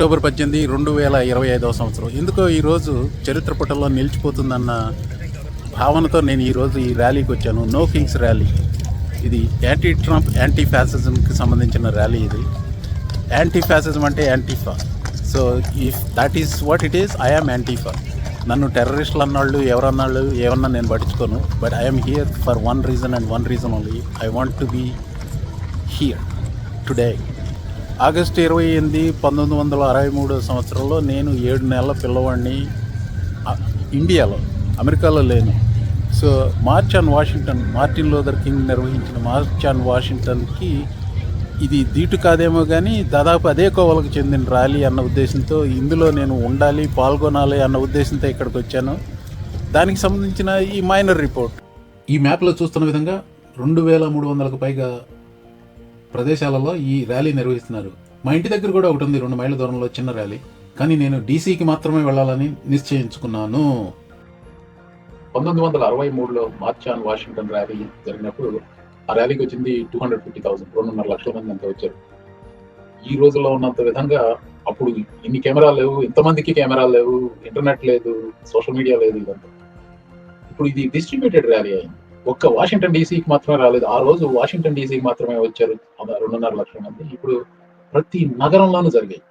October పద్దెనిమిది రెండు వేల ఇరవై ఐదవ సంవత్సరం. ఎందుకో ఈరోజు చరిత్ర పుటల్లో నిలిచిపోతుందన్న భావనతో నేను ఈరోజు ఈ ర్యాలీకి వచ్చాను. No kings rally. ఇది యాంటీ ట్రంప్ యాంటీ ఫ్యాసిజంకి సంబంధించిన ర్యాలీ ఇది. యాంటీ ఫ్యాసిజం అంటే antifa so if that is what it is I am antifa నన్ను టెర్రరిస్టులు అన్నాళ్ళు ఎవరన్నాళ్ళు ఏమన్నా నేను పట్టించుకోను. But I'm here for one reason and one reason only I want to be here today August ఇరవై ఎనిమిది పంతొమ్మిది వందల అరవై మూడో సంవత్సరంలో నేను ఏడు నెలల పిల్లవాడిని ఇండియాలో అమెరికాలో లేను. So march on Washington Martin Luther King నిర్వహించిన మార్చ్ ఆన్ వాషింగ్టన్కి ఇది దీటు కాదేమో కానీ దాదాపు అదే కోవలకు చెందిన ర్యాలీ అన్న ఉద్దేశంతో ఇందులో నేను ఉండాలి పాల్గొనాలి అన్న ఉద్దేశంతో ఇక్కడికి వచ్చాను. దానికి సంబంధించిన ఈ మైనర్ రిపోర్ట్. ఈ మ్యాప్లో చూస్తున్న విధంగా రెండు వేల మూడు వందలకు పైగా ప్రదేశాలలో ఈ ర్యాలీ నిర్వహిస్తున్నారు. మా ఇంటి దగ్గర కూడా ఒకటి ఉంది రెండు మైళ్ళ దూరంలో చిన్న ర్యాలీ. కానీ నేను డీసీకి మాత్రమే వెళ్ళాలని నిశ్చయించుకున్నాను. పంతొమ్మిది వందల అరవై మూడులో మార్చ్ ఆన్ వాషింగ్టన్ ర్యాలీ జరిగినప్పుడు ఆ ర్యాలీకి వచ్చింది టూ హండ్రెడ్ ఫిఫ్టీ థౌసండ్ రెండున్నర లక్షల మంది అంత వచ్చారు. ఈ రోజుల్లో ఉన్నంత విధంగా అప్పుడు ఇన్ని కెమెరాలు లేవు ఇంతమందికి కెమెరాలు లేవు ఇంటర్నెట్ లేదు సోషల్ మీడియా లేదు ఇదంతా. ఇప్పుడు ఇది డిస్ట్రిబ్యూటెడ్ ర్యాలీ అయింది. ఒక్క వాషింగ్టన్ డీసీకి మాత్రమే రాలేదు. ఆ రోజు వాషింగ్టన్ డీసీకి మాత్రమే వచ్చారు. రెండున్నర లక్షల మంది. ఇప్పుడు ప్రతి నగరంలోనూ జరిగాయి.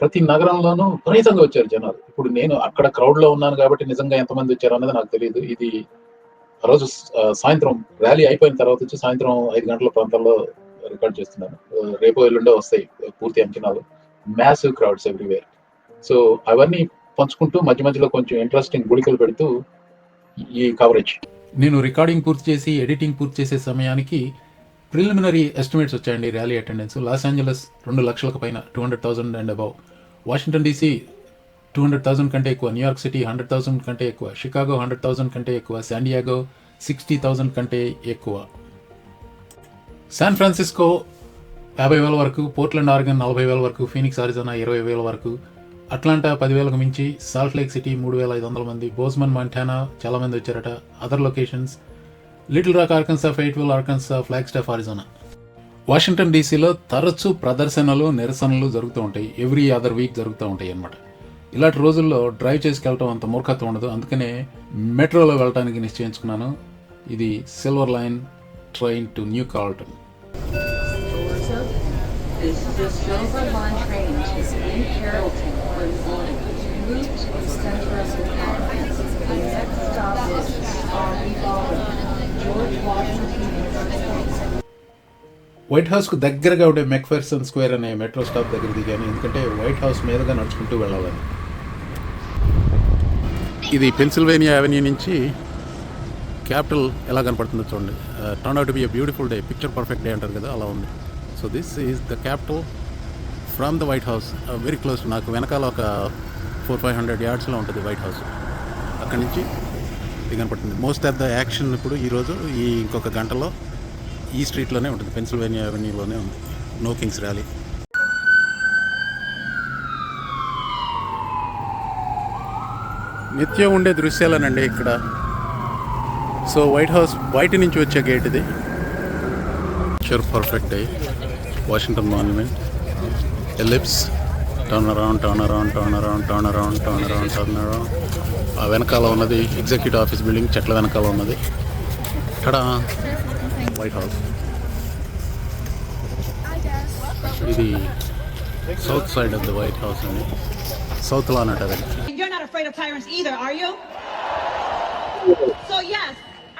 ప్రతి నగరంలోనూ విపరీతంగా వచ్చారు జనాలు. ఇప్పుడు నేను అక్కడ క్రౌడ్లో ఉన్నాను కాబట్టి నిజంగా ఎంతమంది వచ్చారు అన్నది నాకు తెలియదు. ఇది ఆ రోజు సాయంత్రం ర్యాలీ అయిపోయిన తర్వాత వచ్చి సాయంత్రం ఐదు గంటల ప్రాంతాల్లో రికార్డ్ చేస్తున్నాను. రేపు ఎల్లుండో వస్తాయి పూర్తి అంచనాలు. మ్యాసివ్ క్రౌడ్స్ ఎవ్రీవేర్ సో అవన్నీ పంచుకుంటూ మధ్య మధ్యలో కొంచెం ఇంట్రెస్టింగ్ గుళికలు పెడుతూ ఈ కవరేజ్ నేను రికార్డింగ్ పూర్తి చేసి ఎడిటింగ్ పూర్తి చేసే సమయానికి ప్రిలిమినరీ ఎస్టిమేట్స్ వచ్చాయండి ర్యాలీ అటెండెన్స్. లాస్ ఏంజలస్ రెండు లక్షలకు పైన two hundred thousand and above. Washington DC two hundred thousand కంటే ఎక్కువ న్యూయార్క్ సిటీ హండ్రెడ్ థౌసండ్ కంటే ఎక్కువ షికాగో హండ్రెడ్ థౌసండ్ కంటే ఎక్కువ శాండియాగో సిక్స్టీ థౌసండ్ కంటే ఎక్కువ. శాన్ ఫ్రాన్సిస్కో యాభై వేల వరకు పోర్ట్లాండ్ ఆర్గన్ నలభై వేల వరకు ఫీనిక్స్ ఆరిజోనా ఇరవై వేల వరకు అట్లాంటా పదివేలకు మించి సాల్ట్ లేక్ సిటీ మూడు వేల ఐదు వందల మంది బోస్మన్ మంటానా చాలా మంది వచ్చారట. Other locations Little Rock Arkansas Fayetteville Arkansas Flagstaff Arizona Washington డీసీలో తరచూ ప్రదర్శనలు నిరసనలు జరుగుతూ ఉంటాయి. ఎవ్రీ అదర్ వీక్ జరుగుతూ ఉంటాయి అన్నమాట. ఇలాంటి రోజుల్లో డ్రైవ్ చేసుకెళ్ళటం అంత మూర్ఖత్వం ఉండదు. అందుకనే మెట్రోలో వెళ్ళడానికి నిశ్చయించుకున్నాను. ఇది silver line train to New Carrollton This is a Silver Line train. To New Carrollton, white హౌస్కు దగ్గరగా ఉండే మెక్ఫెర్సన్ స్క్వేర్ అనే మెట్రో స్టాప్ దగ్గర దిగాను. ఎందుకంటే వైట్ హౌస్ మీదుగా నడుచుకుంటూ వెళ్ళాలని. ఇది పెన్సిల్వేనియా అవెన్యూ నుంచి క్యాపిటల్ ఎలా కనపడుతుందో చూడండి. Turn out be a beautiful day picture perfect day అంటారు కదా అలా ఉంది. So this is the Capitol from the White House very close నాకు వెనకాల ఒక ఫోర్ ఫైవ్ హండ్రెడ్ యార్డ్స్లో ఉంటుంది వైట్ హౌస్ అక్కడి నుంచి ఇది కనపడుతుంది. మోస్ట్ ఆఫ్ ద యాక్షన్ ఇప్పుడు ఈరోజు ఈ ఇంకొక గంటలో ఈ స్ట్రీట్లోనే ఉంటుంది. పెన్సిల్వేనియా అవెన్యూలోనే ఉంది. నో కింగ్స్ ర్యాలీ నిత్యం ఉండే దృశ్యాలనండి ఇక్కడ. సో వైట్ హౌస్ బయట నుంచి వచ్చే గేట్ ఇది. Sure perfect day Washington Monument Ellipse turn around turn around turn around turn around turn around turn around ఆ వెనకాల ఉన్నది ఎగ్జిక్యూటివ్ ఆఫీస్ బిల్డింగ్ చెట్ల వెనకాల ఉన్నది. ఇక్కడ వైట్ హౌస్ ఇది south side of the White House అండి సౌత్లో అన్నట్టు అది.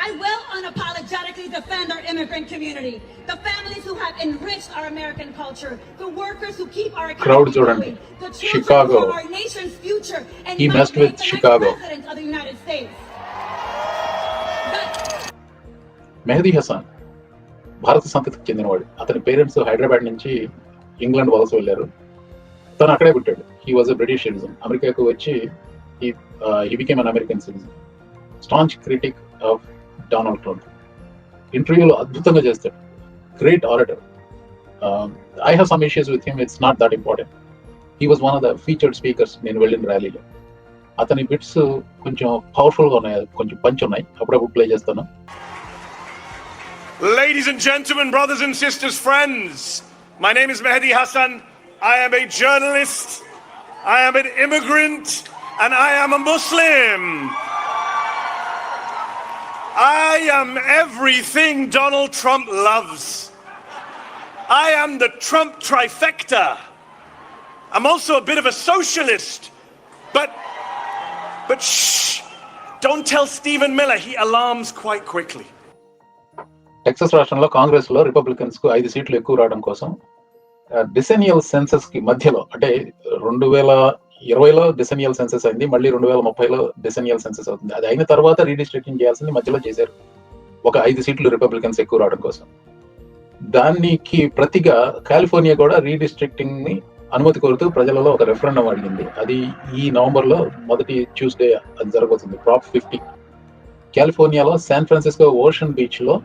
And you're not afraid of tyrants either, are you? So yes, I will unapologetically defend our immigrant community, the families who have enriched our American culture, the workers who keep our Crowd economy చూడండి. going, the children Chicago. who are our nation's future, and He might messed make with the Chicago. next president of the United States. That- Mehdi Hassan భారత సంతతికి చెందినవాడు అతని parents Hyderabad నుంచి England వలస వెళ్ళారు తను అక్కడే పుట్టాడు he was a British citizen అమెరికాకు వచ్చి he became an American citizen staunch critic of Donald Trump ఇంటర్వ్యూలో అద్భుతంగా చేస్తాడు great auditor I have some issues with him it's not that important he was one of the featured speakers నేను వెళ్ళిన ర్యాలీలో అతని bits కొంచెం పవర్ఫుల్గా ఉన్నాయి కొంచెం పంచ్ ఉన్నాయి అప్పుడప్పుడు ప్లే చేస్తాను Ladies and gentlemen, brothers and sisters, friends, my name is Mehdi Hassan. I am a journalist. I am an immigrant and I am a Muslim. I am everything Donald Trump loves. I am the Trump trifecta. I'm also a bit of a socialist. But, but shh, don't tell Stephen Miller. He alarms quite quickly. Texas రాష్ట్రంలో కాంగ్రెస్ లో Republicans కు ఐదు సీట్లు ఎక్కువ రావడం కోసం డిసెనియల్ senses కి మధ్యలో అంటే రెండు వేల ఇరవైలో డిసెనియల్ సెన్సెస్ అయింది మళ్ళీ రెండు వేల ముప్పైలో డిసెనియల్ సెన్సెస్ అవుతుంది. అది అయిన తర్వాత రీడిస్ట్రిక్టింగ్ చేయాల్సింది మధ్యలో చేశారు. ఒక ఐదు సీట్లు రిపబ్లికన్స్ ఎక్కువ రావడం కోసం. దానికి ప్రతిగా కాలిఫోర్నియా కూడా రీడిస్ట్రిక్టింగ్ని అనుమతి కోరుతూ ప్రజలలో ఒక రెఫరెండం అడిగింది. అది ఈ నవంబర్లో మొదటి ట్యూస్డే అది జరగబోతుంది ప్రాప్ ఫిఫ్టీ కాలిఫోర్నియాలో శాన్ ఫ్రాన్సిస్కో ఓషన్ బీచ్లో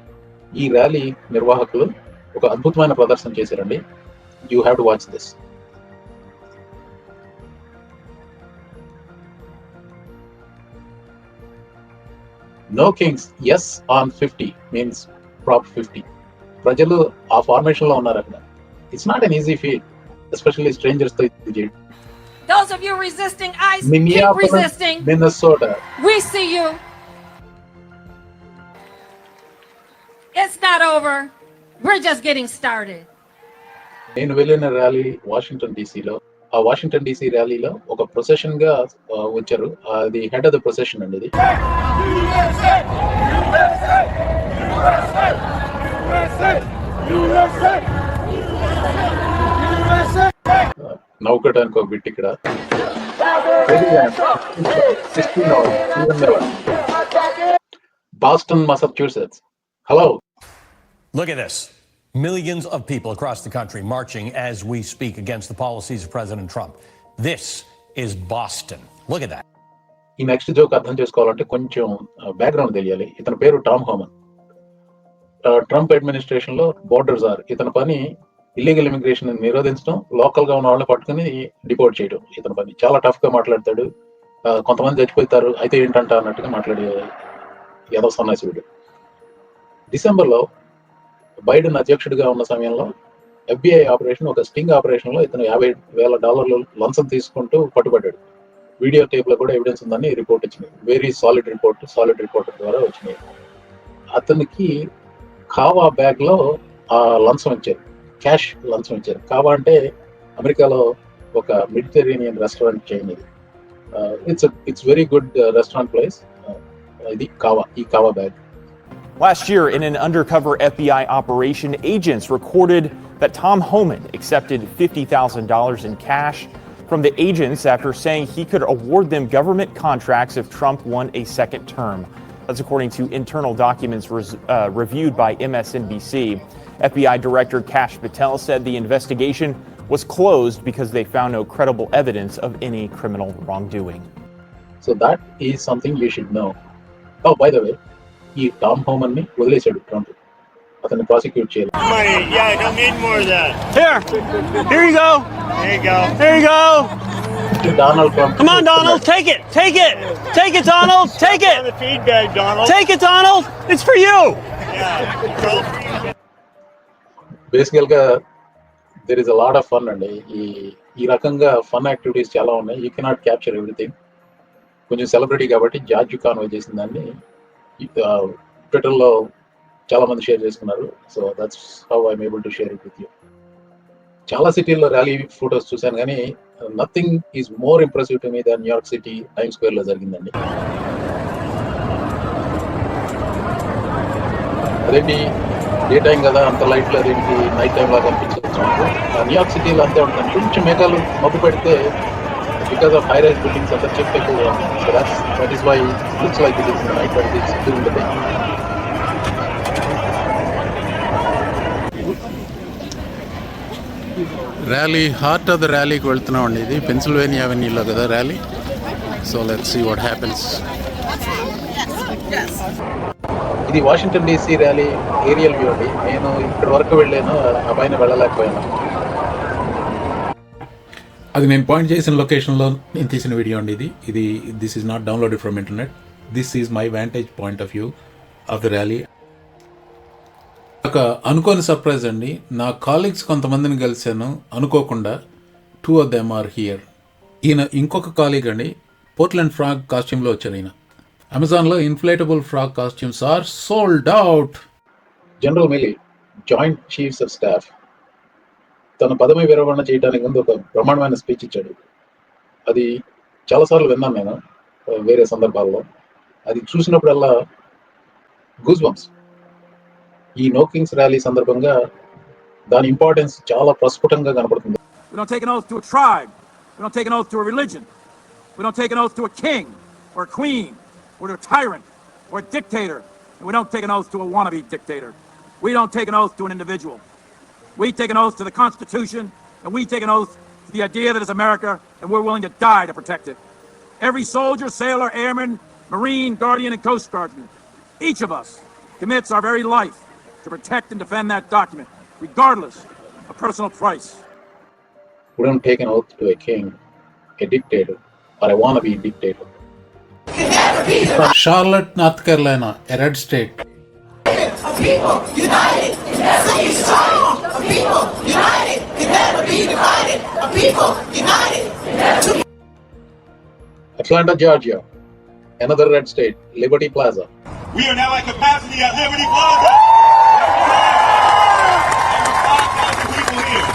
ఈ ర్యాలీ నిర్వాహకులు ఒక అద్భుతమైన ప్రదర్శన చేశారండి. You have to watch this no kings yes on fifty means prop fifty ప్రజలు ఆ ఫార్మేషన్లో ఉన్నారు అక్కడ it's not an easy feel especially స్ట్రేంజర్స్తో ఇది చేయడం Those of you resisting ICE, keep Minneapolis resisting. Minnesota We see you. It's not over. We're just getting started. నేను వెళ్ళిన rally Washington డీసీలో ఆ వాషింగ్టన్ డీసీ ర్యాలీలో ఒక ప్రొసెషన్గా వచ్చారు. అది హెడ్ ఆఫ్ ద ప్రొసెషన్ అండి ఇది. నవ్వుకోవడానికి ఒక బిట్ ఇక్కడ. Boston Massachusetts hello Look at this. Millions of people across the country marching as we speak against the policies of President Trump. This is Boston. Look at that. ఈ next joke అర్థం చేసుకోవాలంటే కొంచెం background తెలియాలి. ఇతని పేరు Tom Homan ఆ, Trump అడ్మినిస్ట్రేషన్లో border czar ఇతని పని ఇల్లీగల్ ఇమిగ్రేషన్ నిరోధించడం లోకల్గా ఉన్న వాళ్ళని పట్టుకుని డిపోర్ట్ చేయడం ఇతని పని. చాలా టఫ్గా మాట్లాడతాడు. ఆ, కొంతమంది చచ్చిపోతారు. అయితే ఏంటంట అన్నట్టుగా మాట్లాడే ఏదో సన్నాసుడు డిసెంబర్లో బైడెన్ అధ్యక్షుడిగా ఉన్న సమయంలో ఎఫ్బిఐ ఆపరేషన్ ఒక స్టింగ్ ఆపరేషన్లో ఇతను యాభై వేల డాలర్లు లంచం తీసుకుంటూ పట్టుబడ్డాడు. వీడియో టేప్లో కూడా ఎవిడెన్స్ ఉందని రిపోర్ట్ వచ్చింది very solid report solid report ద్వారా వచ్చినాయి. అతనికి కావా బ్యాగ్లో ఆ లంచం ఇచ్చారు. క్యాష్ లంచం ఇచ్చారు. కావా అంటే అమెరికాలో ఒక మెడిటరేనియన్ రెస్టారెంట్ చైన్ ఇది. It's it's very good restaurant place ఇది కావా ఈ Cava bag. Last year, in an undercover FBI operation, agents recorded that Tom Homan accepted $50,000 in cash from the agents after saying he could award them government contracts if Trump won a second term. That's according to internal documents res- uh, reviewed by MSNBC. FBI Director Cash Patel said the investigation was closed because they found no credible evidence of any criminal wrongdoing. So, that is something you should know. Oh, by the way, ఈ Tom హోమన్ని వదిలేశాడు Trump అతన్ని prosecute చేయాలి. Donald Trump Come on, Donald, take it, take it, take it, Donald, take it, the feedback, Donald. take it, Donald. It's for you. బేసికల్గా there is a lot of fun అండి ఈ ఈ రకంగా fun activities చాలా ఉన్నాయి you cannot capture everything కొంచెం celebrity కాబట్టి George Conway చేసిన దాన్ని ట్విట్టర్లో చాలా మంది షేర్ చేసుకున్నారు. So that's how I'm able to share it with you చాలా సిటీల్లో ర్యాలీ ఫొటోస్ చూశాను కానీ nothing is more impressive to me than New York city Time స్క్వేర్లో జరిగిందండి. అదేంటి డే టైం కదా అంత లైట్లు అదేంటి నైట్ టైం లాగా అనిపించవచ్చు న్యూయార్క్ సిటీలో అంతే ఉంటుంది. కొంచెం మేఘాలు మబ్బు పెడితే because of high rise buildings అంతా చెక్ ఎక్కువ so that's that is why looks like it is night but it's during the day rally heart of the ర్యాలీకి వెళ్తున్నామండి ఇది. పెన్సిల్వేనియా అవెన్యూలో కదా rally so let see what happens ఇది Washington DC rally aerial view అండి. నేను ఇక్కడి వరకు వెళ్ళాను ఆ పైన వెళ్ళలేకపోయాను. అది నేను పాయింట్ చేసిన లొకేషన్లో నేను తీసిన వీడియో అండి ఇది. ఇది this is not downloaded from internet this is my vantage point of view of the rally ఒక అనుకోని సర్ప్రైజ్ అండి. నా కాలీగ్స్ కొంతమందిని కలిశాను. అనుకోకుండా two of them are here ఈయన ఇంకొక కాలీగ్ అండి. పోర్ట్లాండ్ ఫ్రాక్ కాస్ట్యూమ్లో వచ్చాను ఈయన. అమెజాన్లో inflatable frog costumes are sold out General Milley Joint Chiefs of Staff తన పదవి విరమణ చేయడానికి ముందు ఒక బ్రహ్మాండమైన స్పీచ్ ఇచ్చాడు అది చాలాసార్లు విన్నాను నేను వేరే సందర్భాల్లో అది చూసినప్పుడల్లా గూస్ బంప్స్ ఈ నో కింగ్స్ ర్యాలీ సందర్భంగా దాని ఇంపార్టెన్స్ చాలా ప్రస్ఫుటంగా కనపడుతుంది We don't take an oath to a tribe. We don't take an oath to a religion. We don't take an oath to a king or a queen or to a tyrant or a dictator. And we don't take an oath to a wannabe dictator. We don't take an oath to an individual. We take an oath to the Constitution, and we take an oath to the idea that it's America, and we're willing to die to protect it. Every soldier, sailor, airman, Marine, Guardian, and Coast Guardsman, each of us commits our very life to protect and defend that document, regardless of personal price. We don't take an oath to a king, a dictator, or a dictator. charlotte, north carolina, a wannabe dictator people united can never be divided. A people united. To... Atlanta, Georgia, another red state, Liberty Plaza. We are now at capacity at Liberty Plaza. Over 5,000 people here.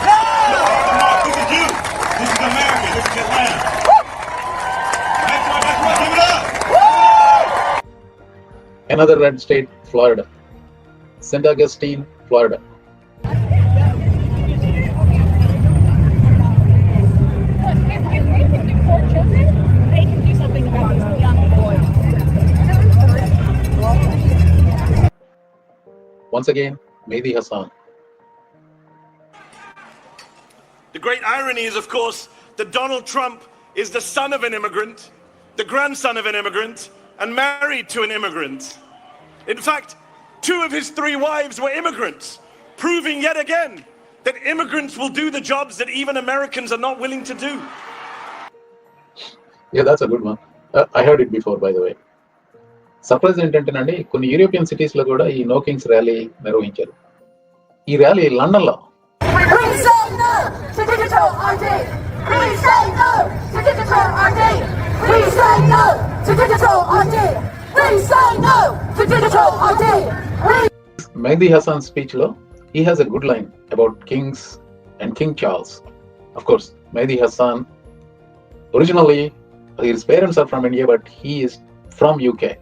This is you. This is America. This is Atlanta. That's right, that's right. Give it up. Another red state, Florida. St. Augustine, Florida. Once again, Mehdi Hassan. The great irony is, of course, that Donald Trump is the son of an immigrant, the grandson of an immigrant, and married to an immigrant. In fact, two of his three wives were immigrants, proving yet again that immigrants will do the jobs that even Americans are not willing to do. Yeah, that's a good one. Uh, I heard it before, by the way. Surprise ఏంటంటేనండి కొన్ని European సిటీస్లో కూడా ఈ నోకింగ్స్ rally నిర్వహించారు. ఈ rally లండన్లో Mehdi Hasan స్పీచ్లో he has a good line about kings and King Charles of course Mehdi Hasan originally his parents are from India but he is from UK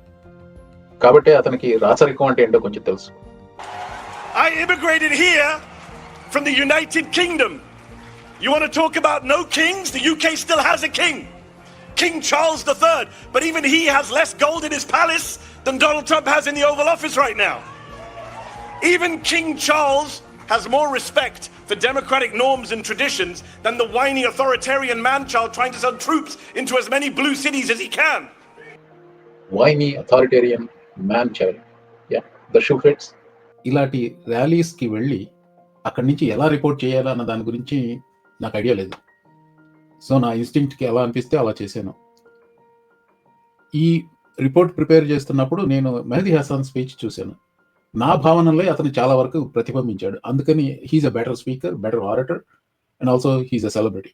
కాబట్టి అతనికి రాచరికం అంటే ఏంటో కొంచెం తెలుసు I immigrated here from the United Kingdom. You want to talk about no kings? The UK still has a king. King Charles III. But even he has less gold in his palace than Donald Trump has in the Oval Office right now. Even King Charles has more respect for democratic norms and traditions than the whiny authoritarian man-child trying to send troops into as many blue cities as he can. వైనీ authoritarian man child yeah the shoe fits ఇలాంటి ర్యాలీస్కి వెళ్ళి అక్కడి నుంచి ఎలా report చేయాలన్న దాని గురించి నాకు ఐడియా లేదు. సో నా ఇన్స్టింక్ట్కి ఎలా అనిపిస్తే అలా చేశాను. ఈ రిపోర్ట్ ప్రిపేర్ చేస్తున్నప్పుడు నేను మెహదీ హసాన్ స్పీచ్ చూశాను. నా భావనలో అతను చాలా వరకు ప్రతిబింబించాడు. అందుకని he's a better speaker better orator and also he's a celebrity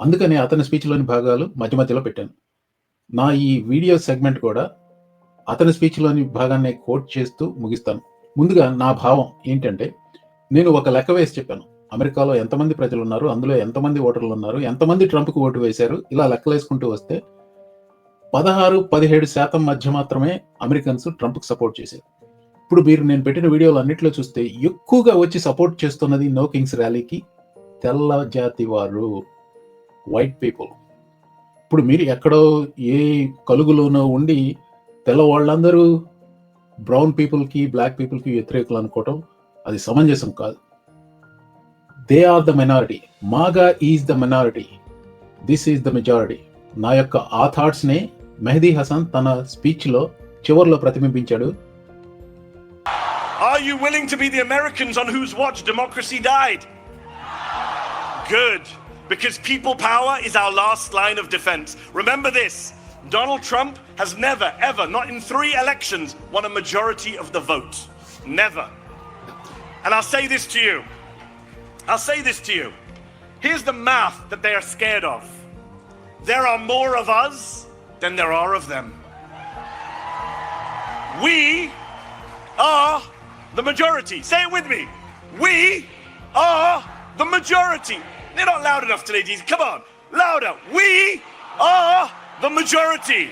అందుకని అతని స్పీచ్లోని భాగాలు మధ్య మధ్యలో పెట్టాను. నా ఈ వీడియో సెగ్మెంట్ కూడా అతని స్పీచ్లోని భాగాన్ని కోట్ చేస్తూ ముగిస్తాను. ముందుగా నా భావం ఏంటంటే నేను ఒక లెక్క వేసి చెప్పాను. అమెరికాలో ఎంతమంది ప్రజలు ఉన్నారు అందులో ఎంతమంది ఓటర్లు ఉన్నారు ఎంతమంది ట్రంప్కి ఓటు వేశారు ఇలా లెక్కలేసుకుంటూ వస్తే పదహారు పదిహేడు శాతం మధ్య మాత్రమే అమెరికన్స్ ట్రంప్కి సపోర్ట్ చేశారు. ఇప్పుడు మీరు నేను పెట్టిన వీడియోలు అన్నింటిలో చూస్తే ఎక్కువగా వచ్చి సపోర్ట్ చేస్తున్నది నో కింగ్స్ ర్యాలీకి తెల్ల జాతి వారు వైట్ పీపుల్. ఇప్పుడు మీరు ఎక్కడో ఏ కలుగులోనో ఉండి తెల్ల వాళ్ళందరూ బ్రౌన్ పీపుల్కి బ్లాక్ పీపుల్కి వ్యతిరేకులు అనుకోవటం అది సమంజసం కాదు they are the minority MAGA is the minority this is the majority నా యొక్క ఆ థాట్స్నే మెహదీ హసన్ తన స్పీచ్లో చివరిలో ప్రతిబింబించాడు Are you willing to be the Americans on whose watch democracy died? Good, because people power is our last line of defense. Remember this Donald Trump has never, ever, not in three elections, won a majority of the vote. Never. And I'll say this to you. I'll say this to you. Here's the math that they are scared of there are more of us than there are of them. We are the majority. Say it with me. We are the majority. They're not loud enough today, Jesus. Come on, louder. We are the majority.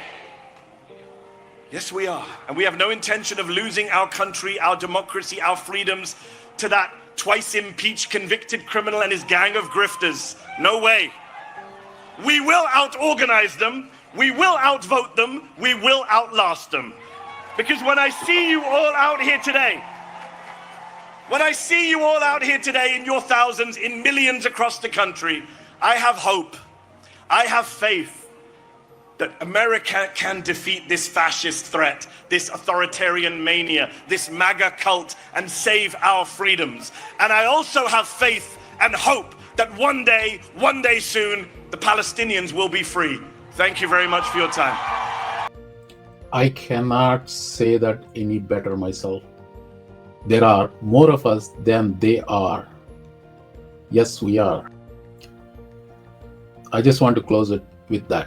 Yes, we are. And we have no intention of losing our country, our democracy, our freedoms to that twice impeached convicted criminal and his gang of grifters. No way. We will out organize them. We will outvote them. We will outlast them. Because when I see you all out here today, when I see you all out here today in your thousands, in millions across the country, I have hope. I have faith that America can defeat this fascist threat, this authoritarian mania, this MAGA cult, and save our freedoms. And I also have faith and hope that one day, one day soon, the Palestinians will be free. Thank you very much for your time. I cannot say that any better myself. There are more of us than they are. Yes, we are. I just want to close it with that.